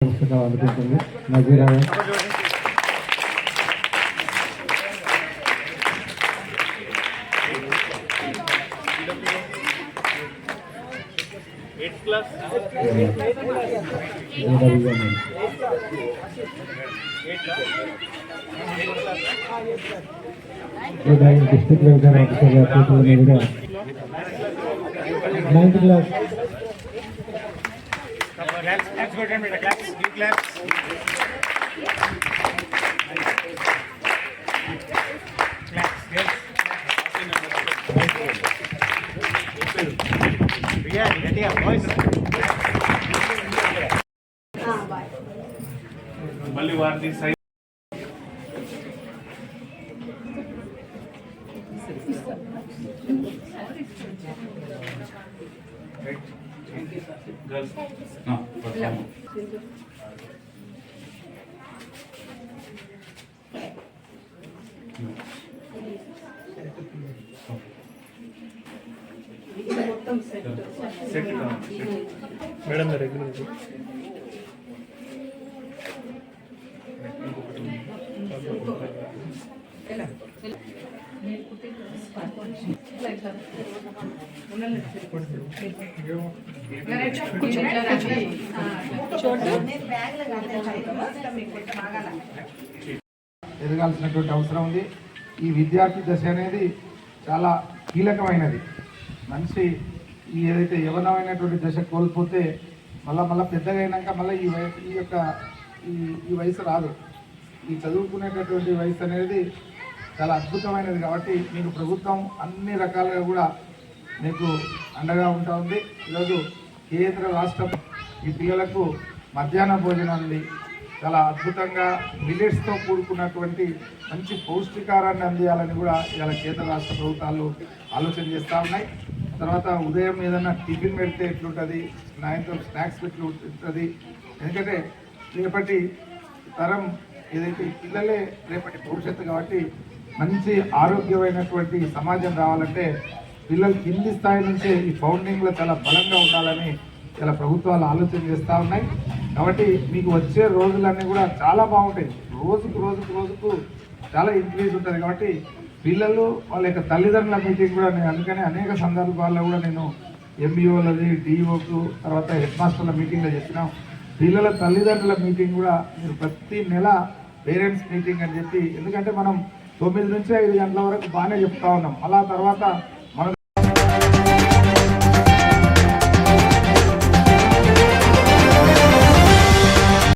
పుస్తకం అందుకుంటుంది నజీరా డిస్ట్రిక్ట్ వ్యవసాయ ఆఫీసర్ గారి చేతుల మీదుగా ninth class Claps, go down, claps, give claps. Claps, yes. Priya, గట్టిగా voice. మళ్ళీ వారిని సై గర్ల్స్ సెట్ మేడం రెగ్యులర్ ఎదగాల్సినటువంటి అవసరం ఉంది. ఈ విద్యార్థి దశ అనేది చాలా కీలకమైనది. మనిషి ఈ ఏదైతే యవనమైనటువంటి దశ కోల్పోతే మళ్ళీ మళ్ళీ పెద్దగా అయినాక మళ్ళీ ఈ వయసు ఈ యొక్క ఈ ఈ వయసు రాదు. ఈ చదువుకునేటటువంటి వయసు అనేది చాలా అద్భుతమైనది కాబట్టి మీకు ప్రభుత్వం అన్ని రకాలుగా కూడా మీకు అండగా ఉంటా ఉంది. ఈరోజు కేంద్ర రాష్ట్ర ఈ పిల్లలకు మధ్యాహ్న భోజనం ఉంది చాలా అద్భుతంగా మిల్లెట్స్తో కూడుకున్నటువంటి మంచి పౌష్టికారాన్ని అందియాలని కూడా ఇలా కేంద్ర రాష్ట్ర ప్రభుత్వాలు ఆలోచన చేస్తూ ఉన్నాయి. తర్వాత ఉదయం ఏదైనా టిఫిన్ పెడితే ఎట్లుంటుంది? సాయంత్రం స్నాక్స్ పెట్టి ఉంటుంది ఎందుకంటే రేపటి తరం ఏదైతే పిల్లలే రేపటి భవిష్యత్తు కాబట్టి మంచి ఆరోగ్యమైనటువంటి సమాజం రావాలంటే పిల్లలు కింది స్థాయి నుంచే ఈ ఫౌండింగ్లో చాలా బలంగా ఉండాలని చాలా ప్రభుత్వాలు ఆలోచన చేస్తూ ఉన్నాయి. కాబట్టి మీకు వచ్చే రోజులన్నీ కూడా చాలా బాగుంటాయి. రోజుకు రోజుకు రోజుకు చాలా ఇంక్రీజ్ ఉంటుంది. కాబట్టి పిల్లలు వాళ్ళ యొక్క తల్లిదండ్రుల మీటింగ్ కూడా నేను అందుకని అనేక సందర్భాల్లో కూడా నేను ఎంబీఓలది డిఓకు తర్వాత హెడ్ మాస్టర్ల మీటింగ్లో చెప్పినాం. పిల్లల తల్లిదండ్రుల మీటింగ్ కూడా మీరు ప్రతి నెల పేరెంట్స్ మీటింగ్ అని చెప్పి ఎందుకంటే మనం తొమ్మిది నుంచి ఐదు గంటల వరకు బాగానే చెప్తా ఉన్నాం. అలా తర్వాత